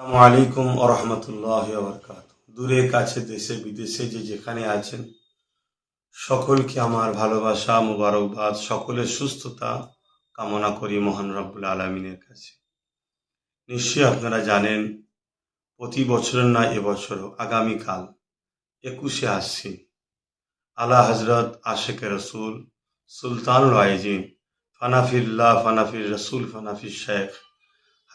আলাইকুম আরহামতুল্লাহ বরকাত দূরে, কাছে, দেশে, বিদেশে যে যেখানে আছেন, সকলকে আমার ভালোবাসা, মুবারকবাদ, সকলের সুস্থতা কামনা করি মহান রব্বুল আলমিনের কাছে। নিশ্চয়ই আপনারা জানেন, প্রতি বছরের না এবছরও আগামীকাল একুশে আসছি আলা হজরত আশেক রসুল সুলতানুল আইজিন ফানাফিল্লাহ ফানাফির রসুল ফানাফির শেখ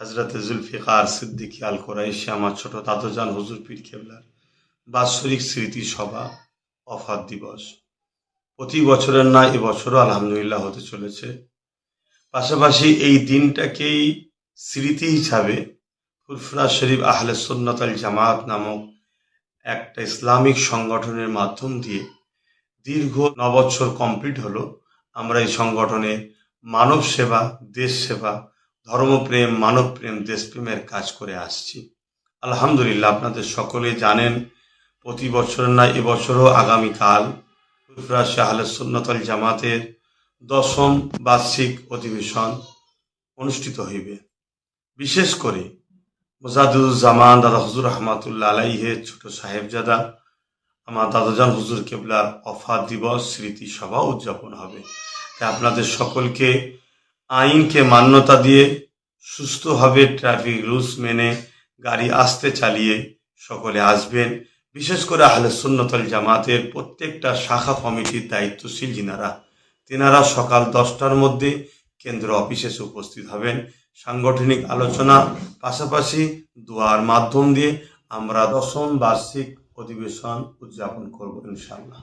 হজরত জুলফিকার সিদ্দিকী আল কোরাইশি আমার ছোট দাদুজান হুজুর পীর কেবলার বাৎসরিক স্মৃতি সভা অফার দিবস। প্রতি বছরের না এবছরও আলহামদুলিল্লাহ হতে চলেছে। পাশাপাশি এই দিনটাকেই স্মৃতি হিসাবে ফুরফুরা শরীফ আহলে সুন্নত আল জামাত নামক একটা ইসলামিক সংগঠনের মাধ্যম দিয়ে দীর্ঘ নবৎসর কমপ্লিট হলো। আমরা এই সংগঠনে মানব সেবা দেশ সেবা ধর্মপ্রেম, মানবপ্রেম, দেশপ্রেমের কাজ করে আসছি। আলহামদুলিল্লাহ, আপনাদের সকলে জানেন, প্রতি বছর না এবছরও আগামীকাল ফুরফুরা শাহলে সুন্নতল জামাতের দশম বার্ষিক অধিবেশন অনুষ্ঠিত হইবে। বিশেষ করে মোজাদুজ্জামান দাদা হজুর রহমাতুল্লাহ আলাইহের ছোট সাহেবজাদা, আমার দাদাজান হুজুর কেবলার অফার দিবস, স্মৃতি সভা উদযাপন হবে। তাই আপনাদের সকলকে আইনকে মান্যতা দিয়ে সুস্থভাবে ট্রাফিক রুলস মেনে গাড়ি আসতে চালিয়ে সকলে আসবেন। বিশেষ করে আহলে সুন্নতল জামাতের প্রত্যেকটা শাখা কমিটির দায়িত্বশীল যিনারা, তেনারা সকাল দশটার মধ্যে কেন্দ্র অফিসে উপস্থিত হবেন। সাংগঠনিক আলোচনা, পাশাপাশি দোয়ার মাধ্যম দিয়ে আমরা দশম বার্ষিক অধিবেশন উদযাপন করব ইনশাআল্লাহ।